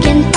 can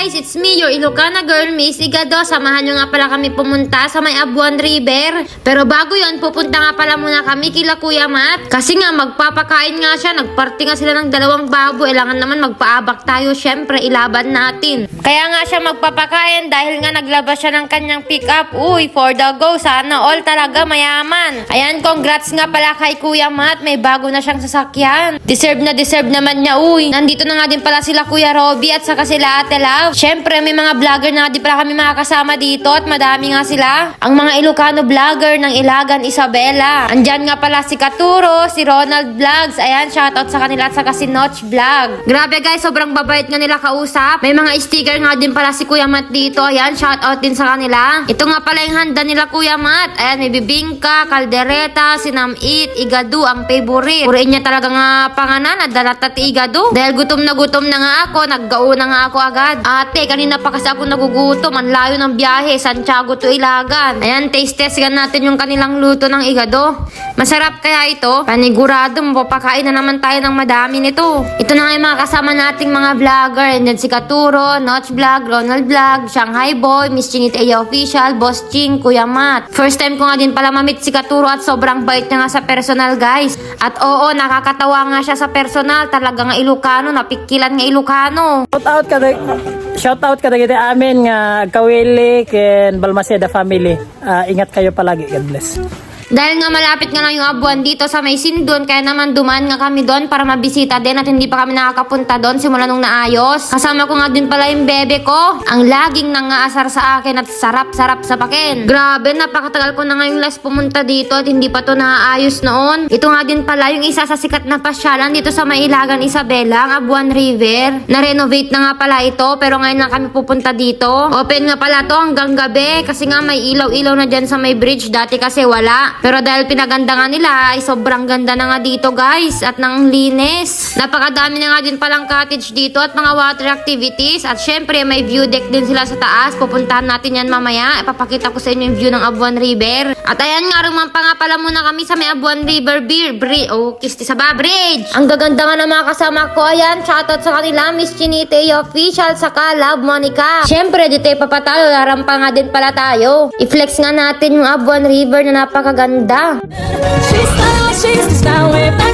guys, it's me, your Ilocana girl, Miss Igado. Samahan nyo nga pala kami pumunta sa may Abuan River. Pero bago yon pupunta nga pala muna kami kila Kuya Matt. Kasi nga, magpapakain nga siya. Nagparty nga sila ng dalawang babo. Ilangan naman magpaabak tayo. Syempre, ilaban natin. Kaya nga siya magpapakain dahil nga naglabas siya ng kanyang pick-up. Uy, for the go. Sana all talaga mayaman. Ayan, congrats nga pala kay Kuya Matt. May bago na siyang sasakyan. Deserve na deserve naman niya. Uy, nandito na nga din pala sila Kuya Robby at saka sila Ate Love. Syempre, may mga vlogger na din pala kami makakasama dito at madami nga sila. Ang mga Ilocano vlogger ng Ilagan Isabela. Andyan nga pala si Katuro, si Ronald Vlogs. Ayan, shoutout sa kanila at saka si Notch Vlog. Grabe guys, sobrang babait nga nila kausap. May mga sticker nga din pala si Kuya Matt dito. Ayan, shoutout din sa kanila. Ito nga pala yung handa nila Kuya Matt. Ayan, may bibingka, kaldereta, sinamit, igadu, ang favorite. Puriin niya talaga nga panganan at dalat ti igadu. Dahil gutom na gutom na nga ako, naggauna nga ako agad. Ate, kanina pa kasi ako nagugutom. Ang layo ng biyahe, Santiago to Ilagan. Ayan, taste test gan natin yung kanilang luto ng igado. Masarap kaya ito? Panigurado, mapapakain na naman tayo ng madami nito. Ito na nga yung mga kasama nating mga vlogger. And then si Katuro, Notch Vlog, Ronald Vlog, Shanghai Boy, Miss Chinita A Official, Boss Ching, Kuya Matt. First time ko nga din pala mamit si Katuro at sobrang bait niya nga sa personal guys. At oo, nakakatawa nga siya sa personal. Talaga nga Ilocano, napikilan nga Ilocano. Shout out ka Shout out ka dagiti amin nga Kawili ken Balmaceda family. Ah, ingat kayo palagi. God bless. Dahil nga malapit nga lang yung abuan dito sa may Sindon, kaya naman dumaan nga kami doon para mabisita din at hindi pa kami nakakapunta doon simula nung naayos. Kasama ko nga din pala yung bebe ko. Ang laging nangaasar sa akin at sarap-sarap sa pakin. Grabe, napakatagal ko na ngayong last pumunta dito at hindi pa to naaayos noon. Ito nga din pala yung isa sa sikat na pasyalan dito sa may Ilagan Isabela, ang Abuan River. Na-renovate na nga pala ito pero ngayon lang kami pupunta dito. Open nga pala to hanggang gabi kasi nga may ilaw-ilaw na dyan sa may bridge. Dati kasi wala. Pero dahil pinaganda nga nila ay sobrang ganda na nga dito guys at nang linis. Napakadami na nga din palang cottage dito at mga water activities at syempre may view deck din sila sa taas. Pupuntahan natin yan mamaya. Ipapakita ko sa inyo yung view ng Abuan River. At ayan nga rumampa nga pala muna kami sa may Abuan River Beer. Bri oh, Kisti Saba Bridge. Ang gaganda nga ng mga kasama ko. Ayan, shoutout sa kanila. Miss Chinite Official saka Love Monica. Syempre dito ipapatalo. Larampa nga din pala tayo. I-flex nga natin yung Abuan River na napakaganda. да. She stole, she stole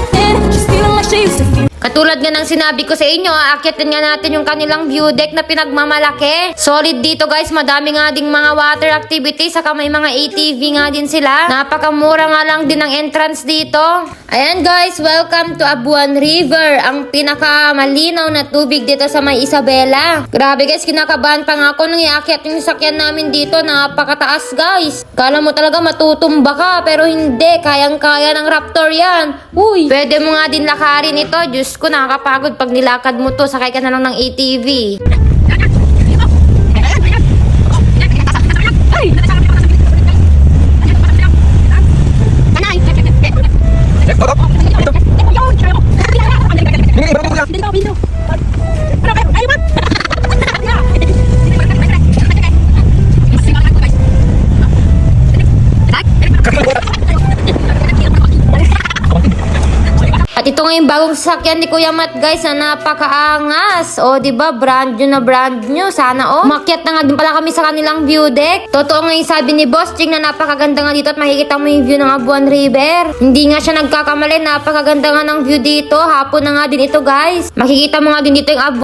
Katulad nga ng sinabi ko sa inyo, aakyatin nga natin yung kanilang view deck na pinagmamalaki. Solid dito guys, madami nga ding mga water activities, saka may mga ATV nga din sila. Napakamura nga lang din ang entrance dito. Ayan guys, welcome to Abuan River, ang pinakamalinaw na tubig dito sa may Isabela. Grabe guys, kinakabahan pa nga ako nung iakyat yung sakyan namin dito, napakataas guys. Kala mo talaga matutumba ka, pero hindi, kayang-kaya ng Raptor yan. Uy, pwede mo nga din lakarin ito, Diyos ko, nakakapagod pag nilakad mo to, sakay ka na lang ng ATV. At ito nga yung bagong sasakyan ni Kuya Matt guys na napakaangas. O, di ba brand new na brand new. Sana o. Makyat na nga din pala kami sa kanilang view deck. Totoo nga yung sabi ni Boss Ching na napakaganda nga dito at makikita mo yung view ng Abuan River. Hindi nga siya nagkakamali. Napakaganda nga ng view dito. Hapon na nga din ito guys. Makikita mo nga din dito yung Abuan